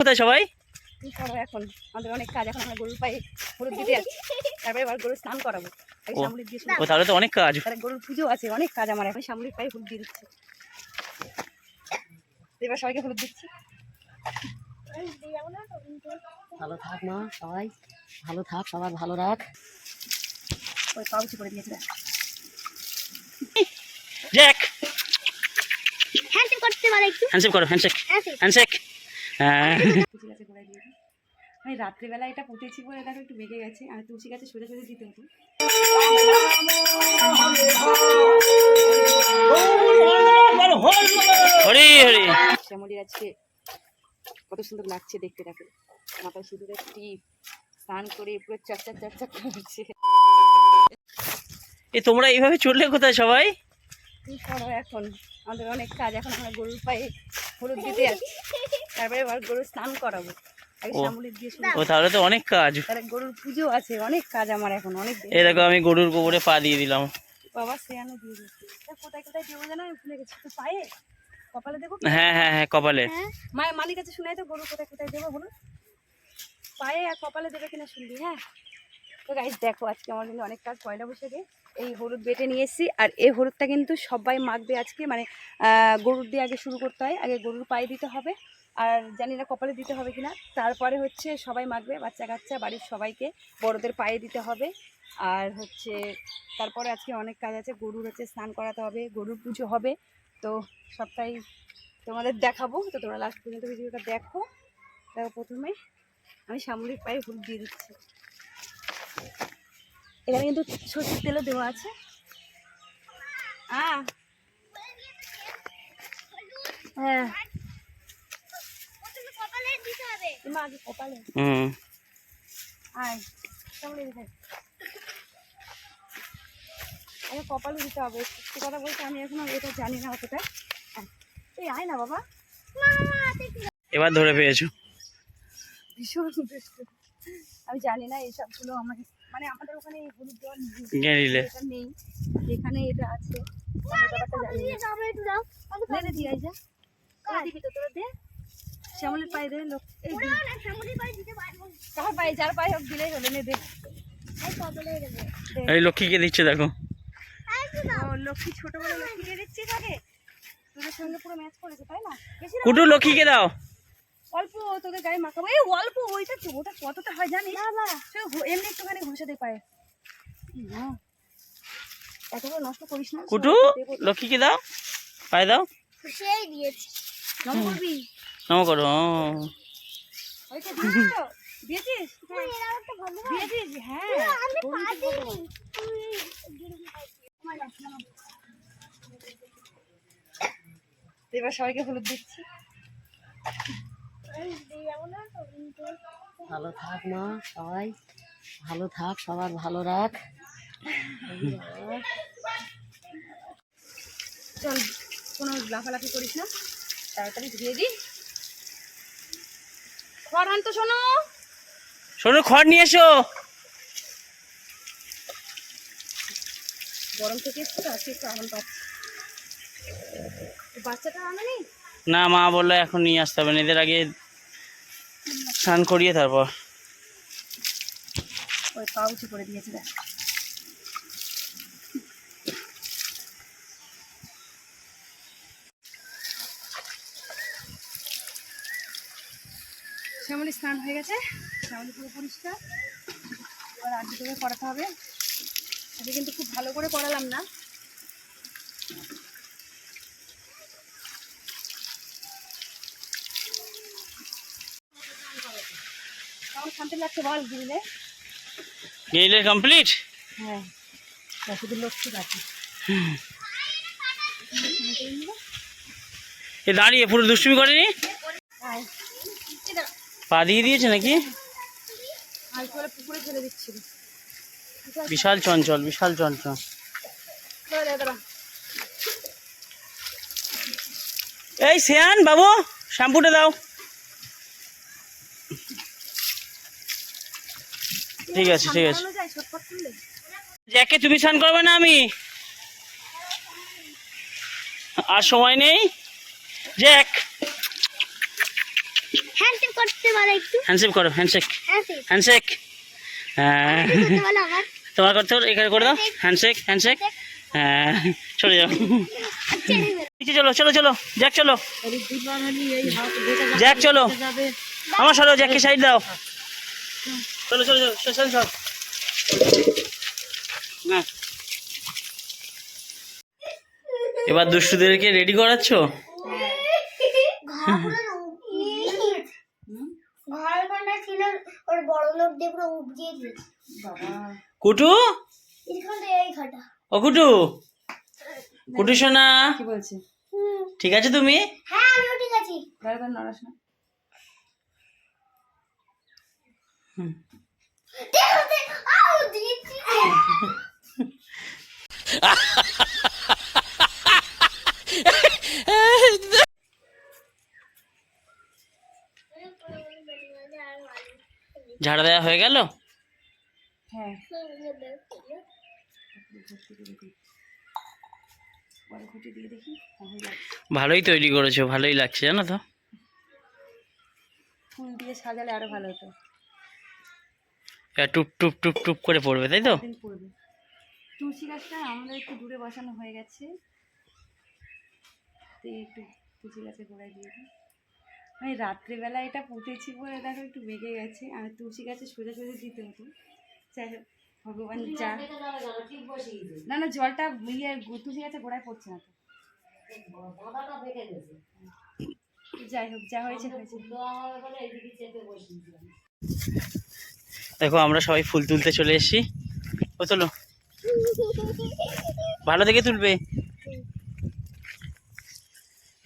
কোথায় সবাই? কি করব এখন? আমাদের অনেক কাজ এখন আমরা গরুর পায়ে হলুদ দিতে যাচ্ছি। তারপরে এবার গরু স্নান করাবো। ও। তাহলে তো অনেক কাজ। তাহলে গরুর পুজো আছে অনেক কাজ আমার এখন। সামুলিক পায়ে হলুদ দিয়ে দিচ্ছি। এবার সবাইকে হলুদ দিচ্ছি। ভালো থাক মা সবাই। ভালো থাক সবার ভালো রাখ। ওই পাউচি করে দিয়েছে। জ্যাক! হ্যান্ডশেক করতে পারে একটু। হ্যান্ডশেক করো হ্যান্ডশেক হ্যান্ডশেক হ্যাঁ। দিই। আমি রাত্রিবেলা এটা পুঁতেছি বলে দেখো একটু বেঁকে গেছে। আমি তুলসী গাছে সোজা সোজা দিতে হতো হরি হরি। শ্যামলির আজকে কত সুন্দর লাগছে দেখতে দেখো। মাথায় সিঁদুরের টিপ স্নান করে পুরো চর্চা চর্চা করছে। এ তোমরা এইভাবে চললে কোথায় সবাই? কি করব এখন আমাদের অনেক কাজ এখন আমরা গরুর পায়ে হলুদ দিতে যাচ্ছি। তারপরে এবার গরু স্নান করাবো। ও। তাহলে তো অনেক কাজ। তাহলে গরুর পুজো আছে অনেক কাজ আমার এখন অনেক। এই দেখো আমি গরুর গোবরে পা দিয়ে দিলাম। বাবা সেয়ানো দিয়ে দিচ্ছি। কোথায় কোথায় দেবো জানো আমি ভুলে গেছি। তো পায়ে? কপালে দেবো হ্যাঁ হ্যাঁ হ্যাঁ কপালে। মায়ের মালিক কাছে শুনাই তো গরু কোথায় কোথায় দেবো পায়ে আর কপালে দেবে কিনা শুনবি হ্যাঁ? তো গাইজ দেখো আজকে আমার কিন্তু অনেক কাজ পয়লা বসে বৈশাখে। এই হলুদ বেটে নিয়ে এসেছি। আর এই হলুদটা কিন্তু সবাই মাখবে আজকে মানে গরুর দিয়ে আগে শুরু করতে হয়। আগে গরুর পায়ে দিতে হবে। আর জানি না কপালে দিতে হবে কিনা। তারপরে হচ্ছে সবাই মাখবে, বাচ্চা কাচ্চা, বাড়ির সবাইকে। বড়দের পায়ে দিতে হবে। আর হচ্ছে তারপরে আজকে অনেক কাজ আছে। গরুর হচ্ছে স্নান করাতে হবে, গরুর পুজো হবে। তো সবটাই তোমাদের দেখাবো। তো তোমরা লাস্ট পর্যন্ত ভিডিওটা দেখো। দেখো প্রথমে। আমি সামরিক পায়ে হলুদ দিয়ে দিচ্ছি। এখানে কিন্তু সর্ষের তেলও দেওয়া আছে। হ্যাঁ। কপালে দিতে হবে তোমার আগে কপালে আয় সামনে আগে কপালে দিতে হবে। সত্যি কথা বলতে আমি এখনও এটা জানি না অতটা। এই আয় না বাবা। এবার ধরে পেয়েছ। ভীষণ আমি জানি না এইসবগুলো আমার মানে আমাদের ওখানে এই হলুদ দেওয়ার নেই। গেঁড়িলে এটা নেই। যেখানে এটা আছে ব্যাপারটা জানি না। আমরা একটু দাও তোরা দিবি তো তোরা দে। শ্যামলের পায়ে দে লোক এই দে। না সামুদ্রিক বাড়ি দিতে পারব কার পায়ে যার পায়ে হোক দিলেই হলো নে দে। এই কপালে দেবে এই লক্ষ্মীকে দিচ্ছে দেখো। ও লক্ষ্মী ছোটবেলা লক্ষ্মীকে দিচ্ছে তাকে তোদের সঙ্গে পুরো ম্যাচ করেছে তাই না, কুটু লক্ষ্মীকে দাও। অল্প তোদের গায়ে মাখাবো। এই অল্প ওইটা তো ওটা কতটা হয় জানিস? শুধু ঘ- এমনি একটুখানি ঘষে দে পায়ে না এতগুলো নষ্ট করিস না। কুটু লক্ষ্মীকে দাও পায়ে দাও। সেই দিয়েছি। নম করবি? নম করো ও। ওইটা তো দিয়েছিস? এরা একটা ভালো দিয়েছিস? হ্যাঁ আমি গরু এবার সবাইকে হলুদ দিচ্ছি। ভালো থাক মা সবাই। ভালো থাক সবার ভালো রাখ। চল কোনো লাফালাফি করিস না। তাড়াতাড়ি ধুয়ে দিই খড় আন তো শোনো শোনো খড় নিয়ে এসো। গরম থেকে এসছে তো আজকে একটু আরাম পাচ্ছি বাচ্চাটা আনেনি না, মা বলল এখন নিয়ে আসতে হবে এদের আগে স্নান করিয়ে তারপর। ওই করে দিয়েছে শ্যামলি স্নান হয়ে গেছে, শ্যামলি পুরো পরিষ্কার। এবার আগে থেকে করাতে হবে। আগে কিন্তু খুব ভালো করে করালাম না। কেমন শান্তি লাগছে বল দিলে গেইলে কমপ্লিট হ্যাঁ বাকি। এ দাঁড়িয়ে পুরো দুষ্টুমি করেনি? পা দিয়ে দিয়েছে নাকি? বিশাল চঞ্চল বিশাল চঞ্চল। এই শ্যান বাবু শ্যাম্পুটা দাও। ঠিক আছে ঠিক আছে। জ্যাকে তুমি স্নান করবে না আমি? আর সময় নেই? জ্যাক! হ্যান্ডশেক করতে করতে একটু। হ্যান্ডশেক করো হ্যান্ডশেক হ্যাঁ। হ্যান্ডশেক হ্যাঁ আমার। তোমার করতে হলো এখানে করে দাও। হ্যান্ডশেক হ্যান্ডশেক হ্যাঁ চলে যাও। নিচে চলো চলো চলো। জ্যাক চলো। জ্যাক চলো। আমার সরো জ্যাককে সাইড দাও। চলো চলো চলো চলো চলো না। এবার দুষ্টুদেরকে রেডি করাচ্ছ? কুটু? এখানে এই খাটা ও কুটু? কুটু সোনা? কি বলছে? ঠিক আছে তুমি? হ্যাঁ আমিও ঠিক আছি বারবার নড়াস না দেখো দেখো আউ দিচ্ছি ঝাড়া দেওয়া হয়ে গেল? হ্যাঁ। ভালোই তৈরি করেছ ভালোই লাগছে জানো তো? ফুল দিয়ে সাজালে আরও ভালো হতো। টুপ টুপ টুপ টুপ করে পড়বে তাই তো? পড়বে। তুলসী গাছটা আমাদের একটু দূরে বসানো হয়ে গেছে। একটু তুলসী গাছের গোড়ায় দিয়ে দিই। আমি রাত্রিবেলা এটা পুঁতেছি বলে দেখো একটু বেগে গেছে। আমি তুলসী গাছে সোজা সোজা দিতে হতো। যাই হোক ভগবান যা। না না জলটা ইয়ে তুলসী গাছে গোড়ায় পড়ছে না তো। যাই হোক যা হয়েছে হয়েছে। দেখো আমরা সবাই ফুল তুলতে চলে এসেছি। ও চলো। ভালো দেখে তুলবে।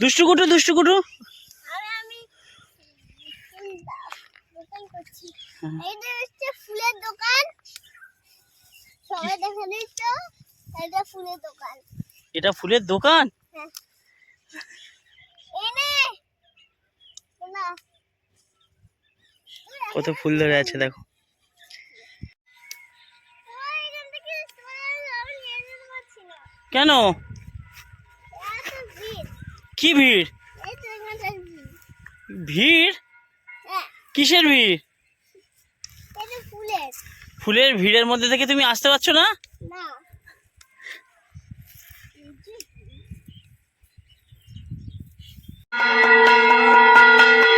দুষ্টু কুটু দুষ্টু কুটু। আরে আমি দোকান করছি। এই যে হচ্ছে ফুলের দোকান। সবাই দেখে দিচ্ছ। এটা ফুলের দোকান। এটা ফুলের দোকান? হ্যাঁ। না। কত ফুল ধরে আছে দেখো। কেন? কি ভিড়? ভিড়? কিসের ভিড়? ফুলের ভিড়ের মধ্যে থেকে তুমি আসতে পারছ না? না। একই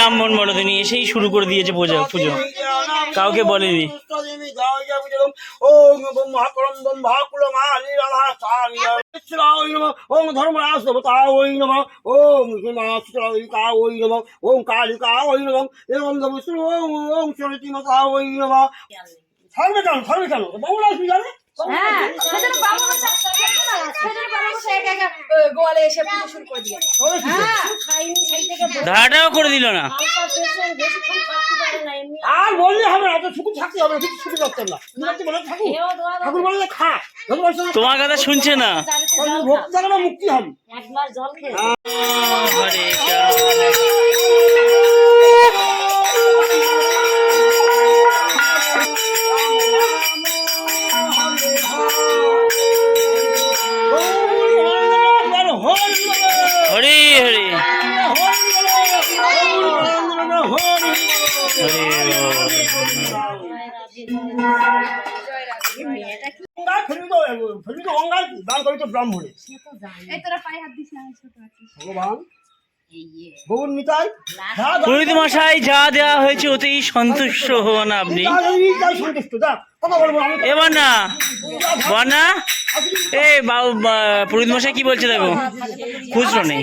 ব্রাহ্মণ মরদিনী এসেই শুরু করে দিয়েছে পুজো পুজো কাউকে বলেনি ওই ওই ওম জানে হ্যাঁ গোয়ালে এসে শুরু করে হ্যাঁ ধারাটাও করে দিল না। আর বললে হবে না থাকতে হবে কিছু না। ঠাকুর বলে খা। তোমার কথা শুনছে না। মুক্তি হবে জল কৃষ্ণ। মশাই যা দেওয়া হয়েছে ওতেই সন্তুষ্ট হন আপনি। এবার না বন্যা এই পুরোহিত মশাই কি বলছে দেখো? খুচরো নেই।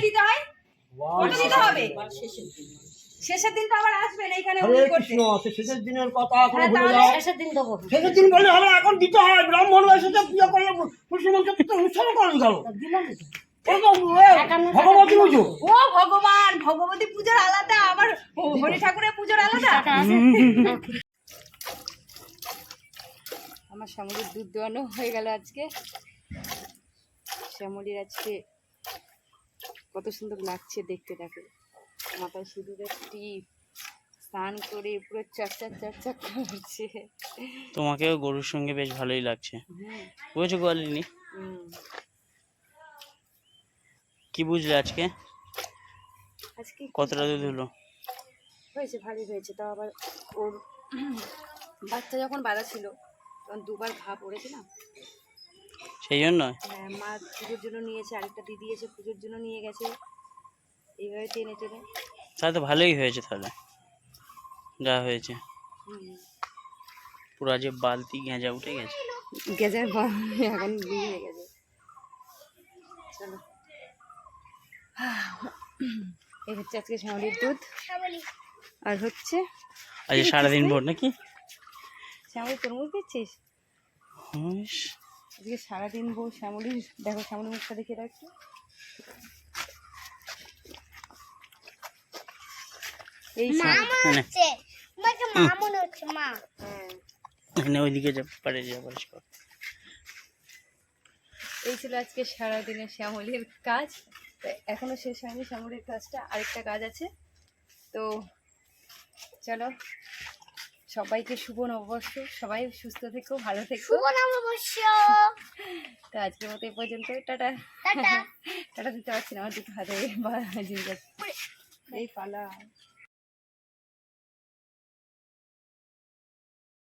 শেষের দিন তো আবার আসবেন এইখানে হরে উনি করতে। কৃষ্ণ শেষের দিনের কথা কোনো হ্যাঁ, ভুলে যাও শেষের দিন দেবো শেষের দিন বললে হবে এখন দিতে হয় ব্রাহ্মণ এসেছে পূজা করলে মুসলমানকে তো করেন গেল ভগবতী পুজো। ও ভগবান ভগবতী পূজার আলাদা আবার হরি ঠাকুরের পূজার আলাদা। আমার শ্যামলির দুধ দোয়ানো হয়ে গেল আজকে। শ্যামলির আজকে কত সুন্দর লাগছে দেখতে দেখো। মাথায় সিঁদুরের টিপ স্নান করে পুরো চকচক চকচক করছে। তোমাকেও গরুর সঙ্গে বেশ ভালোই লাগছে। হুম বুঝেছ গোয়ালিনী? কি বুঝলে আজকে? আজকে কতটা দুধ হলো? হয়েছে ভালোই হয়েছে। তাও আবার ওর বাচ্চা যখন বাঁধা ছিল তখন দুবার ঘা পড়েছে না? সেই জন্য হ্যাঁ মা পুজোর জন্য নিয়েছে আরেকটা দিদি এসে পুজোর জন্য নিয়ে গেছে। এইভাবে টেনে টেনে। তাহলে তো ভালোই হয়েছে তাহলে। যা হয়েছে। পুরো যে বালতি গেঁজা উঠে গেছে। গেছে এখন হয়ে গেছে। চলো। এই হচ্ছে আজকে শ্যামলির দুধ। আর হচ্ছে আজ সারাদিন ভোর নাকি? শ্যামলি তরমুজ দিচ্ছিস? আজকে সারাদিন ভোর শ্যামলির দেখো শ্যামলির মুখটা দেখে রাখছি। এই মা হচ্ছে। মা হচ্ছে হ্যাঁ। এখানে ওইদিকে পারে যা পারিস এই ছিল আজকে সারাদিনের শ্যামলির কাজ। তো এখনও শেষ হয়নি শ্যামলির কাজটা। আরেকটা কাজ আছে। তো চলো সবাইকে শুভ নববর্ষ। সবাই সুস্থ থেকো ভালো থেকো। শুভ নববর্ষ! তো আজকের মতো এই পর্যন্ত। টাটা। টাটা। টাটা দিতে পারছি না আমার দুটো হাতে। এই পালা।